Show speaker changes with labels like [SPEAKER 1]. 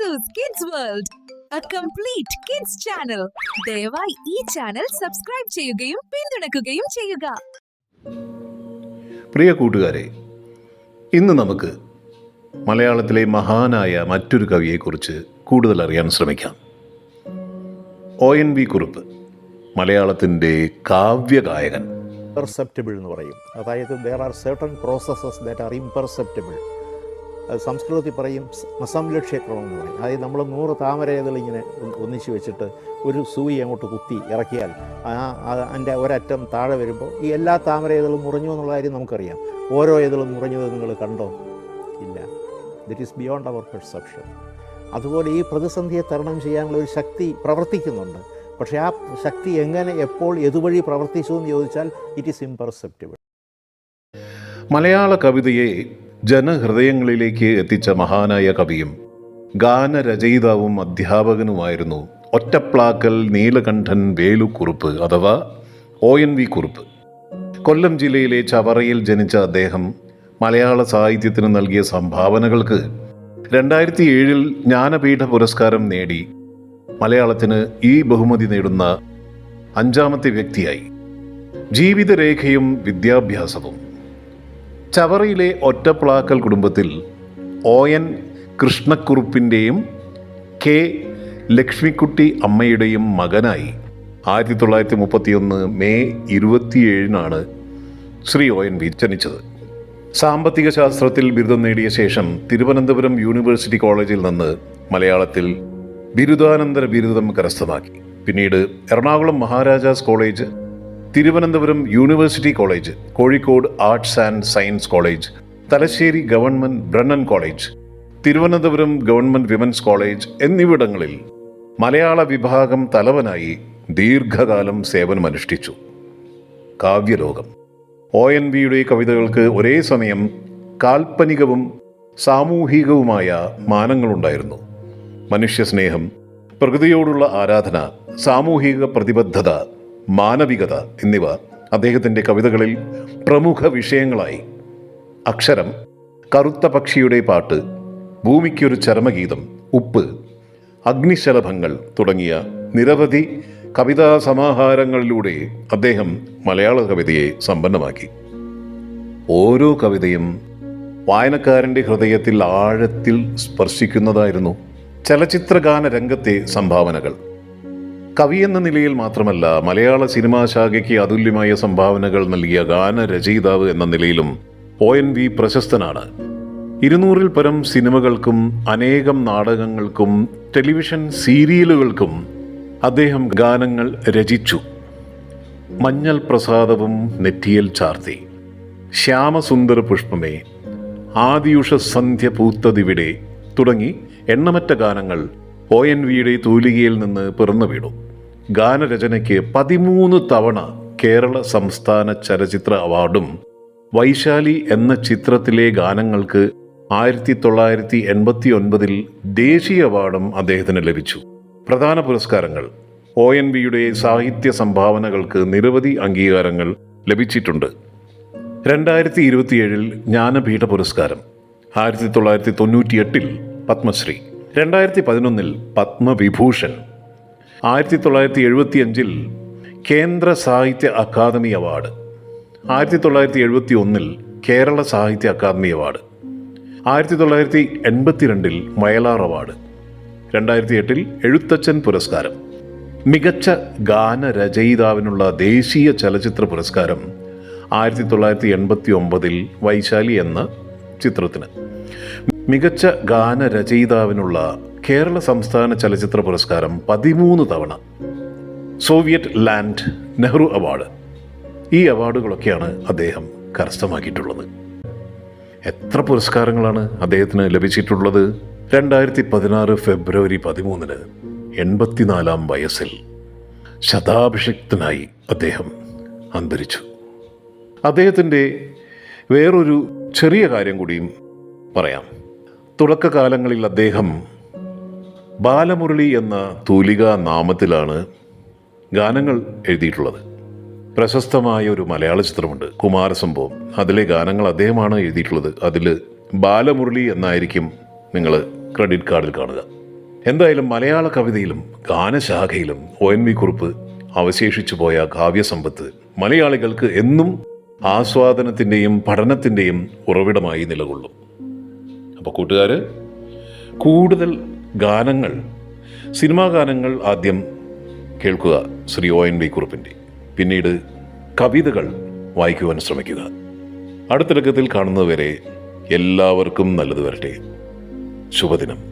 [SPEAKER 1] Asus kids world a complete kids channel ദയവായി ഈ channel subscribe ചെയ്യുകയും പിന്തുണയ്ക്കുകയും ചെയ്യുക.
[SPEAKER 2] പ്രിയ കൂട്ടുകാരെ ഇന്ന് നമുക്ക് മലയാളത്തിലെ മഹാനായ മറ്റൊരു കവിയെക്കുറിച്ച് കൂടുതൽ അറിയാൻ ശ്രമിക്കാം. ഒ എൻ വി കുറുപ്പ് മലയാളത്തിന്റെ കാവ്യഗായകൻ.
[SPEAKER 3] പെർസെപ്റ്റബിൾ എന്ന് പറയും. അതായത് there are certain processes that are imperceptible സംസ്കൃതത്തിൽ പറയും സ് അസംലക്ഷ്യക്രമം എന്ന് പറയും. അതായത് നമ്മൾ നൂറ് താമരകൾ ഇങ്ങനെ ഒന്നിച്ച് വെച്ചിട്ട് ഒരു സൂയി അങ്ങോട്ട് കുത്തി ഇറക്കിയാൽ അതിന്റെ ഒരറ്റം താഴെ വരുമ്പോൾ ഈ എല്ലാ താമരകളും മുറിഞ്ഞു എന്നുള്ള കാര്യം നമുക്കറിയാം. ഓരോ ഏതളും മുറിഞ്ഞത് നിങ്ങൾ കണ്ടോ? ഇല്ല. This is beyond our perception അതുപോലെ ഈ പ്രതിസന്ധിയെ തരണം ചെയ്യാനുള്ള ഒരു ശക്തി പ്രവർത്തിക്കുന്നുണ്ട്. പക്ഷേ ആ ശക്തി എങ്ങനെ എപ്പോൾ എതുവഴി പ്രവർത്തിച്ചു എന്ന് ചോദിച്ചാൽ ഇറ്റ് ഈസ് ഇംപെർസെപ്റ്റബിൾ
[SPEAKER 2] മലയാള കവിതയെ ജനഹൃദയങ്ങളിലേക്ക് എത്തിച്ച മഹാനായ കവിയും ഗാനരചയിതാവും അധ്യാപകനുമായിരുന്നു ഒറ്റപ്ലാക്കൽ നീലകണ്ഠൻ വേലുക്കുറുപ്പ് അഥവാ O N V Kurup. Kollam ജില്ലയിലെ ചവറയിൽ ജനിച്ച അദ്ദേഹം മലയാള സാഹിത്യത്തിന് നൽകിയ സംഭാവനകൾക്ക് രണ്ടായിരത്തി ഏഴിൽ ജ്ഞാനപീഠ പുരസ്കാരം നേടി മലയാളത്തിന് ഈ ബഹുമതി നേടുന്ന അഞ്ചാമത്തെ വ്യക്തിയായി. ജീവിതരേഖയും വിദ്യാഭ്യാസവും. ചവറയിലെ ഒറ്റപ്ലാക്കൽ കുടുംബത്തിൽ ഒ എൻ കൃഷ്ണക്കുറുപ്പിന്റെയും കെ ലക്ഷ്മിക്കുട്ടി അമ്മയുടെയും മകനായി ആയിരത്തി തൊള്ളായിരത്തി മുപ്പത്തിയൊന്ന് മെയ് ഇരുപത്തിയേഴിനാണ് ശ്രീ ഒ എൻ വി ജനിച്ചത്. സാമ്പത്തിക ശാസ്ത്രത്തിൽ ബിരുദം നേടിയ ശേഷം തിരുവനന്തപുരം യൂണിവേഴ്സിറ്റി കോളേജിൽ നിന്ന് മലയാളത്തിൽ ബിരുദാനന്തര ബിരുദം കരസ്ഥമാക്കി. പിന്നീട് Ernakulam Maharajas college Thiruvananthapuram university college Kozhikode arts and science college Thalassery government Brennen college Thiruvananthapuram government women's college എന്നിവിടങ്ങളിൽ മലയാള വിഭാഗം തലവനായി ദീർഘകാലം സേവനമനുഷ്ഠിച്ചു. കാവ്യലോകം. ഒ എൻ വിയുടെ കവിതകൾക്ക് ഒരേ സമയം കാൽപ്പനികവും സാമൂഹികവുമായ മാനങ്ങളുണ്ടായിരുന്നു. മനുഷ്യസ്നേഹം പ്രകൃതിയോടുള്ള ആരാധന സാമൂഹിക പ്രതിബദ്ധത മാനവികത എന്നിവ അദ്ദേഹത്തിന്റെ കവിതകളിൽ പ്രമുഖ വിഷയങ്ങളായി. അക്ഷരം കറുത്ത പക്ഷിയുടെ പാട്ട് ഭൂമിക്കൊരു ചരമഗീതം ഉപ്പ് അഗ്നിശലഭങ്ങൾ തുടങ്ങിയ നിരവധി കവിതാ സമാഹാരങ്ങളിലൂടെ അദ്ദേഹം മലയാള കവിതയെ സമ്പന്നമാക്കി. ഓരോ കവിതയും വായനക്കാരന്റെ ഹൃദയത്തിൽ ആഴത്തിൽ സ്പർശിക്കുന്നതായിരുന്നു ചലച്ചിത്രഗാന രംഗത്തെ സംഭാവനകൾ. കവി എന്ന നിലയിൽ മാത്രമല്ല മലയാള സിനിമാ ശാഖയ്ക്ക് അതുല്യമായ സംഭാവനകൾ നൽകിയ ഗാനരചയിതാവ് എന്ന നിലയിലും ഒ എൻ വി പ്രശസ്തനാണ്. ഇരുന്നൂറിൽ പരം സിനിമകൾക്കും അനേകം നാടകങ്ങൾക്കും ടെലിവിഷൻ സീരിയലുകൾക്കും അദ്ദേഹം ഗാനങ്ങൾ രചിച്ചു. മഞ്ഞൾ പ്രസാദവും നെറ്റിയൽ ചാർത്തി. ശ്യാമസുന്ദര പുഷ്പമേ ആദിയുഷ സന്ധ്യ പൂത്തതിവിടെ തുടങ്ങി എണ്ണമറ്റ ഗാനങ്ങൾ ഒ എൻ വിയുടെ തൂലികയിൽ നിന്ന് പിറന്നു വീണു. ഗാനരചനയ്ക്ക് പതിമൂന്ന് തവണ കേരള സംസ്ഥാന ചലച്ചിത്ര അവാർഡും വൈശാലി എന്ന ചിത്രത്തിലെ ഗാനങ്ങൾക്ക് ആയിരത്തി തൊള്ളായിരത്തി എൺപത്തി ഒൻപതിൽ ദേശീയ അവാർഡും അദ്ദേഹത്തിന് ലഭിച്ചു. പ്രധാന പുരസ്കാരങ്ങൾ ഒ എൻ വിയുടെ സാഹിത്യ സംഭാവനകൾക്ക് നിരവധി അംഗീകാരങ്ങൾ ലഭിച്ചിട്ടുണ്ട്. രണ്ടായിരത്തി ഇരുപത്തിയേഴിൽ ജ്ഞാനപീഠ പുരസ്കാരം ആയിരത്തി തൊള്ളായിരത്തി തൊണ്ണൂറ്റിയെട്ടിൽ പത്മശ്രീ. രണ്ടായിരത്തി പതിനൊന്നിൽ പത്മവിഭൂഷൺ. ആയിരത്തി തൊള്ളായിരത്തി എഴുപത്തിയഞ്ചിൽ കേന്ദ്ര സാഹിത്യ അക്കാദമി അവാർഡ്. ആയിരത്തി തൊള്ളായിരത്തി എഴുപത്തി ഒന്നിൽ കേരള സാഹിത്യ അക്കാദമി അവാർഡ്. ആയിരത്തി തൊള്ളായിരത്തി എൺപത്തിരണ്ടിൽ വയലാർ അവാർഡ്. രണ്ടായിരത്തി എട്ടിൽ എഴുത്തച്ഛൻ പുരസ്കാരം. മികച്ച ഗാനരചയിതാവിനുള്ള ദേശീയ ചലച്ചിത്ര പുരസ്കാരം ആയിരത്തി തൊള്ളായിരത്തി എൺപത്തി ഒമ്പതിൽ വൈശാലി എന്ന ചിത്രത്തിന്. മികച്ച ഗാനരചയിതാവിനുള്ള കേരള സംസ്ഥാന ചലച്ചിത്ര പുരസ്കാരം പതിമൂന്ന് തവണ. Soviet land Nehru award. ഈ അവാർഡുകളൊക്കെയാണ് അദ്ദേഹം കരസ്ഥമാക്കിയിട്ടുള്ളത്. എത്ര പുരസ്കാരങ്ങളാണ് അദ്ദേഹത്തിന് ലഭിച്ചിട്ടുള്ളത്? രണ്ടായിരത്തി പതിനാറ് ഫെബ്രുവരി പതിമൂന്നിന് എൺപത്തിനാലാം വയസ്സിൽ ശതാഭിഷിക്തനായി അദ്ദേഹം അന്തരിച്ചു അദ്ദേഹത്തിന്റെ വേറൊരു ചെറിയ കാര്യം കൂടിയും പറയാം. തുടക്കകാലങ്ങളിൽ അദ്ദേഹം ബാലമുരളി എന്ന തൂലിക നാമത്തിലാണ് ഗാനങ്ങൾ എഴുതിയിട്ടുള്ളത്. പ്രശസ്തമായ ഒരു മലയാള ചിത്രമുണ്ട് കുമാരസംഭവം. അതിലെ ഗാനങ്ങൾ അദ്ദേഹമാണ് എഴുതിയിട്ടുള്ളത്. അതിൽ ബാലമുരളി എന്നായിരിക്കും നിങ്ങൾ ക്രെഡിറ്റ് കാർഡിൽ കാണുക. എന്തായാലും മലയാള കവിതയിലും ഗാനശാഖയിലും ഒ എൻ വി കുറിപ്പ് അവശേഷിച്ചു പോയ കാവ്യസമ്പത്ത് മലയാളികൾക്ക് എന്നും ആസ്വാദനത്തിന്റെയും പഠനത്തിന്റെയും ഉറവിടമായി നിലകൊള്ളും. അപ്പോൾ കൂട്ടുകാർ കൂടുതൽ ഗാനങ്ങൾ സിനിമാ ഗാനങ്ങൾ ആദ്യം കേൾക്കുക ശ്രീ ഒ എൻ വി കുറുപ്പിന്റെ പിന്നീട് കവിതകൾ വായിക്കുവാൻ ശ്രമിക്കുക. അടുത്ത ലക്കത്തിൽ കാണുന്നതുവരെ എല്ലാവർക്കും നല്ലത് വരട്ടെ. ശുഭദിനം.